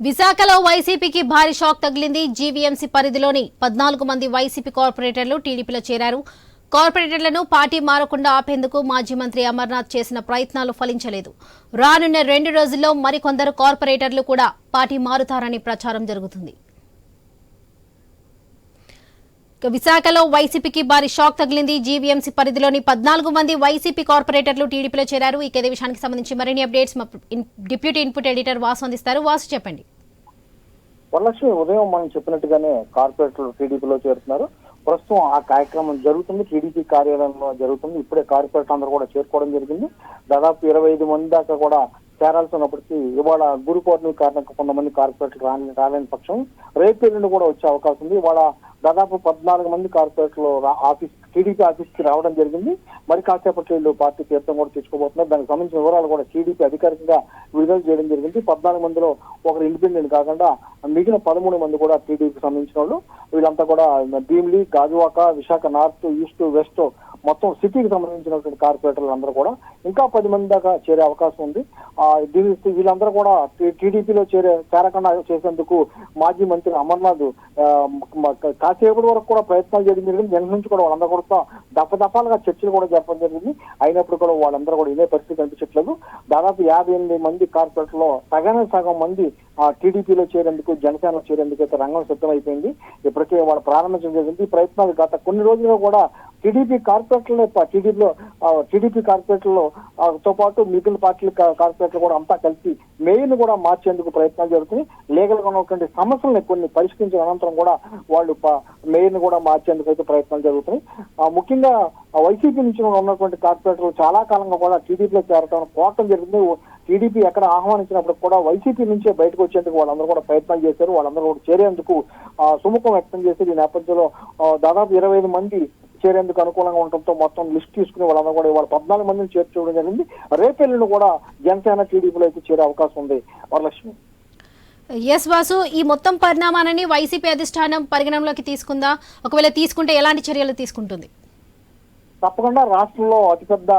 విశాఖలో వైసీపీకి భారీ షాక్ తగిలింది జీవీఎంసీ పరిధిలోని పద్నాలుగు మంది వైసీపీ కార్పొరేటర్లు టీడీపీలో చేరారు. కార్పొరేటర్లను పార్టీ మారకుండా ఆపేందుకు మాజీ మంత్రి అమర్నాథ్ చేసిన ప్రయత్నాలు ఫలించలేదు. రానున్న రెండు రోజుల్లో మరికొందరు కార్పొరేటర్లు కూడా పార్టీ మారుతారని ప్రచారం జరుగుతుంది ఇక విశాఖలో వైసీపీకి భారీ షాక్ తగిలింది. జీవీఎంసీ పరిధిలోని పద్నాలుగు మంది వైసీపీ కార్పొరేటర్లు టీడీపీలో చేరారు. ఇక ఇదే విషయానికి సంబంధించి మరిన్ని అప్డేట్స్ మా డిప్యూటీ ఇన్పుట్ ఎడిటర్ వాసు అందిస్తారు. వాసు చెప్పండి. వరలక్ష్మి ఉదయం మనం చెప్పినట్టుగానే కార్పొరేటర్లు టీడీపీలో చేరుతున్నారు. ప్రస్తుతం ఆ కార్యక్రమం జరుగుతుంది. టీడీపీ కార్యాలయంలో జరుగుతుంది. ఇప్పుడే కార్పొరేటర్ అందరూ కూడా చేరుకోవడం జరిగింది. దాదాపు ఇరవై ఐదు మంది దాకా కూడా చేరాల్సి ఉన్నప్పటికీ ఇవాళ గురు పౌర్ణమి కారణంగా కొంతమంది కార్పొరేటర్లు రాని రాలేని పక్షం రేపు ఎల్లుండి కూడా వచ్చే అవకాశం ఉంది. ఇవాళ దాదాపు పద్నాలుగు మంది కార్పొరేటర్లు రా- ఆఫీస్ టీడీపీ ఆఫీస్కి రావడం జరిగింది. మరి కాసేపట్లో వీళ్ళు పార్టీ తీర్థం కూడా తెచ్చుకోబోతున్నారు దానికి సంబంధించిన వివరాలు కూడా టీడీపీ అధికారికంగా విడుదల చేయడం జరిగింది. పద్నాలుగు మందిలో ఒకరు ఇండిపెండెంట్ కాకుండా మిగిలిన పదమూడు మంది కూడా టీడీపీకి సంబంధించిన వాళ్ళు. వీళ్ళంతా కూడా Bheemili Gajuwaka Visakha north east west మొత్తం సిటీకి సంబంధించినటువంటి కార్పొరేటర్లు అందరూ కూడా ఇంకా పది మంది దాకా చేరే అవకాశం ఉంది. వీళ్ళందరూ కూడా టీడీపీలో చేరే చేరకుండా చేసేందుకు మాజీ మంత్రి అమర్నాథ్ కాసేపటి వరకు కూడా ప్రయత్నాలు చేయడం జరిగింది. వెంట నుంచి కూడా వాళ్ళందరూ కూడా దఫ దఫాలుగా చర్చలు కూడా జరపడం జరిగింది. అయినప్పుడు కూడా వాళ్ళందరూ కూడా ఇదే పరిస్థితి కనిపించట్లేదు. దాదాపు యాభై ఎనిమిది మంది కార్పొరేటర్లో సగానే సగం మంది ఆ టీడీపీలో చేరేందుకు జనసేనలో చేరేందుకు అయితే రంగం సిద్ధమైపోయింది. ఇప్పటికే వాళ్ళు ప్రారంభించడం జరిగింది. ఈ ప్రయత్నాలు గత కొన్ని రోజులుగా కూడా టీడీపీ కార్పొరేటర్లే టీడీపీలో టీడీపీ కార్పొరేటర్లో తో పాటు మిగిలిన పార్టీల కార్పొరేటర్లు కూడా అంతా కలిసి మెయిన్ కూడా మార్చేందుకు ప్రయత్నాలు జరుగుతున్నాయి. లీగల్గా ఉన్నటువంటి సమస్యలను కొన్ని పరిష్కరించిన అనంతరం కూడా వాళ్ళు మెయిన్ కూడా మార్చేందుకు అయితే ప్రయత్నాలు జరుగుతున్నాయి. ముఖ్యంగా వైసీపీ నుంచి ఉన్నటువంటి కార్పొరేటర్లు చాలా కాలంగా కూడా టీడీపీలో చేరటం పోవటం జరిగింది టీడీపీ ఎక్కడ ఆహ్వానించినప్పుడు కూడా వైసీపీ నుంచే బయటకు వచ్చేందుకు వాళ్ళందరూ కూడా ప్రయత్నాలు చేశారు. వాళ్ళందరూ కూడా చేరేందుకు సుముఖం వ్యక్తం చేసి ఈ నేపథ్యంలో దాదాపు ఇరవై ఐదు మంది చేరేందుకు అనుకూలంగా ఉండటంతో మొత్తం లిస్ట్ తీసుకుని వాళ్ళందరూ కూడా ఇవాళ పద్నాలుగు మందిని చేర్చుకోవడం జరిగింది. రేపెల్లుండి కూడా జనసేన టీడీపీలో అయితే చేరే అవకాశం ఉంది. వరలక్ష్మి. ఎస్ వాసు ఈ మొత్తం పరిణామాన్ని వైసీపీ అధిష్టానం పరిగణనలోకి తీసుకుందా? ఒకవేళ తీసుకుంటే ఎలాంటి చర్యలు తీసుకుంటుంది? తప్పకుండా రాష్ట్రంలో అతిపెద్ద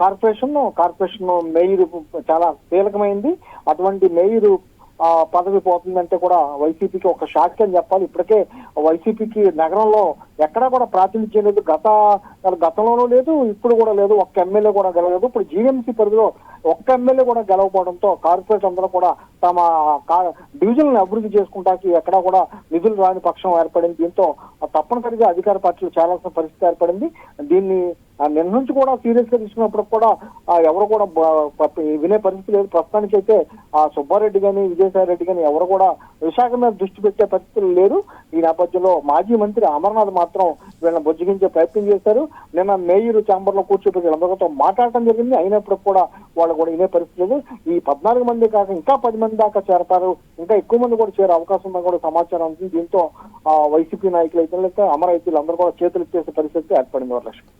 కార్పొరేషన్ కార్పొరేషన్ మేయర్ చాలా కీలకమైంది అటువంటి మేయర్ పదవి పోతుందంటే కూడా వైసీపీకి ఒక షాక్ అని చెప్పాలి. ఇప్పటికే వైసీపీకి నగరంలో ఎక్కడా కూడా ప్రాతినిధ్యం లేదు. గత గతంలోనూ లేదు ఇప్పుడు కూడా లేదు. ఒక్క ఎమ్మెల్యే కూడా గెలవలేదు. ఇప్పుడు జీఎంసీ పరిధిలో ఒక్క ఎమ్మెల్యే కూడా గెలవపోవడంతో కార్పొరేట్ అందరూ కూడా తమ డివిజన్లను అభివృద్ధి చేసుకుంటానికి ఎక్కడా కూడా నిధులు రాని పక్షం ఏర్పడింది. దీంతో తప్పనిసరిగా అధికార పార్టీలు చేరాల్సిన పరిస్థితి ఏర్పడింది. దీన్ని నిన్న నుంచి కూడా సీరియస్గా తీసుకున్నప్పుడు కూడా ఎవరు కూడా వినే పరిస్థితి లేదు. ప్రస్తుతానికి అయితే ఆ సుబ్బారెడ్డి గాని విజయసాయి రెడ్డి గాని ఎవరు కూడా విశాఖ మీద దృష్టి పెట్టే పరిస్థితులు లేదు. ఈ నేపథ్యంలో మాజీ మంత్రి అమర్నాథ్ మాత్రం వీళ్ళని బుజ్జగించే ప్రయత్నం చేశారు. నిన్న మేయర్ ఛాంబర్లో కూర్చోబెట్టి వీళ్ళందరితో మాట్లాడటం జరిగింది. అయినప్పుడు కూడా వాళ్ళు కూడా ఇదే పరిస్థితి లేదు. ఈ పద్నాలుగు మంది కాక ఇంకా పది మంది దాకా చేరతారు. ఇంకా ఎక్కువ మంది కూడా చేరే అవకాశం ఉందని కూడా సమాచారం ఉంది దీంతో వైసీపీ నాయకులు అయితే లేకపోతే అమర అందరూ కూడా చేతులు ఇచ్చేసే పరిస్థితి ఏర్పడింది వరలక్ష్మి.